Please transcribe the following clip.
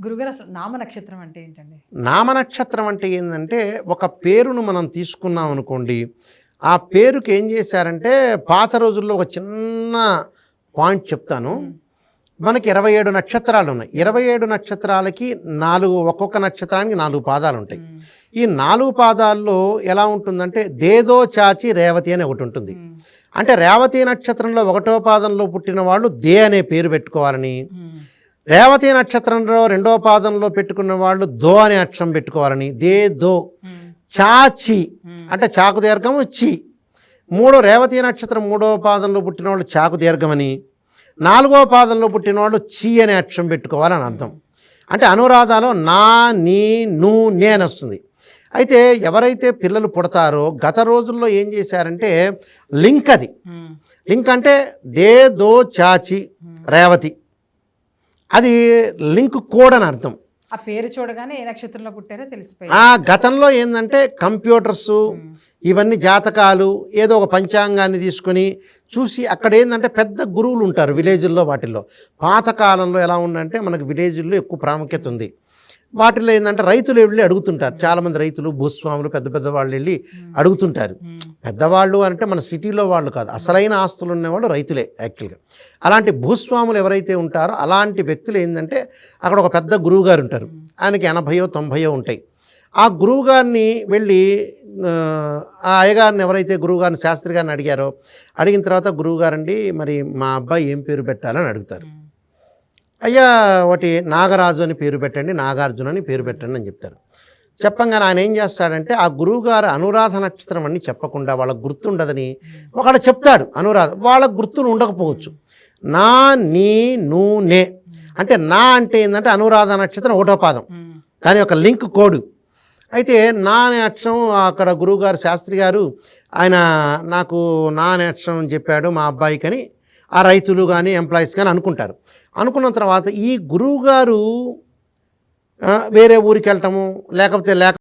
గురుగారు అసలు నామ నక్షత్రం అంటే ఏంటండి నామనక్షత్రం అంటే ఏంటంటే ఒక పేరును మనం తీసుకున్నాం అనుకోండి ఆ పేరుకి ఏం చేశారంటే పాత రోజుల్లో ఒక చిన్న పాయింట్ చెప్తాను మనకి ఇరవై ఏడు నక్షత్రాలు ఉన్నాయి ఇరవై ఏడు నక్షత్రాలకి నాలుగు ఒక్కొక్క నక్షత్రానికి నాలుగు పాదాలు ఉంటాయి. ఈ నాలుగు పాదాల్లో ఎలా ఉంటుందంటే దేదో చాచి రేవతి అని ఒకటి ఉంటుంది. అంటే రేవతి నక్షత్రంలో ఒకటో పాదంలో పుట్టిన వాళ్ళు దే అనే పేరు పెట్టుకోవాలని. రేవతి నక్షత్రంలో రెండో పాదంలో పెట్టుకున్న వాళ్ళు దో అనే అక్షరం పెట్టుకోవాలని. దే దో. చాచి. అంటే చాకు దీర్ఘము చి. మూడో రేవతి నక్షత్రం మూడో పాదంలో పుట్టిన వాళ్ళు చాకు దీర్ఘమని. నాలుగో పాదంలో పుట్టిన వాళ్ళు చి అనే అక్షరం పెట్టుకోవాలని అర్థం. అంటే అనురాధాలో నా నీ ను నే అని వస్తుంది. అయితే ఎవరైతే పిల్లలు పుడతారో గత రోజుల్లో ఏం చేశారంటే లింక్ అది. లింక్ అంటే దే దో చాచి రేవతి. అది లింక్ కోడ్ అని అర్థం. ఆ పేరు చూడగానే ఏ నక్షత్రంలో పుట్టారో తెలిసిపోయింది. ఆ గతంలో ఏంటంటే కంప్యూటర్స్. ఇవన్నీ జాతకాలు ఏదో ఒక పంచాంగాన్ని తీసుకొని చూసి అక్కడ ఏంటంటే పెద్ద గురువులు ఉంటారు విలేజ్ల్లో వాటిల్లో. పాతకాలంలో ఎలా ఉందంటే మనకు విలేజ్ల్లో ఎక్కువ ప్రాముఖ్యత ఉంది. వాటిల్లో ఏంటంటే రైతులు వెళ్ళి అడుగుతుంటారు. చాలామంది రైతులు భూస్వాములు పెద్ద పెద్ద వాళ్ళు వెళ్ళి అడుగుతుంటారు. పెద్దవాళ్ళు అంటే మన సిటీలో వాళ్ళు కాదు. అసలైన ఆస్తులు ఉన్నవాళ్ళు రైతులే యాక్చువల్గా. అలాంటి భూస్వాములు ఎవరైతే ఉంటారో అలాంటి వ్యక్తులు ఏంటంటే అక్కడ ఒక పెద్ద గురువు గారు ఉంటారు ఆయనకి ఎనభయో తొంభయో ఉంటాయి. ఆ గురువు గారిని వెళ్ళి ఆ, అయ్యగారిని ఎవరైతే గురువు గారిని శాస్త్రి గారిని అడిగారో అడిగిన తర్వాత గురువు గారండి మరి మా అబ్బాయి ఏం పేరు పెట్టాలని అడుగుతారు. అయ్యా ఒకటి నాగరాజు అని పేరు పెట్టండి నాగార్జున అని పేరు పెట్టండి అని చెప్తారు. చెప్పంగానే ఆయన ఏం చేస్తాడంటే ఆ గురువుగారు అనురాధ నక్షత్రం అని చెప్పకుండా వాళ్ళకు గుర్తుండదని ఒకడు చెప్తాడు అనురాధ. వాళ్ళకు గుర్తులు ఉండకపోవచ్చు. నా నీ ను నే. అంటే నా అంటే ఏంటంటే అనురాధ నక్షత్రం ఒకటో పాదం. దాని యొక్క లింక్ కోడ్. అయితే నా అనే అక్షరం అక్కడ గురువుగారు శాస్త్రి గారు ఆయన నాకు నా అనే చెప్పాడు మా అబ్బాయికి అని ఆ రైతులు కానీ ఎంప్లాయీస్ కానీ అనుకుంటారు. అనుకున్న తర్వాత ఈ గురువుగారు గారు వేరే ఊరికి వెళ్ళటము లేకపోతే లేక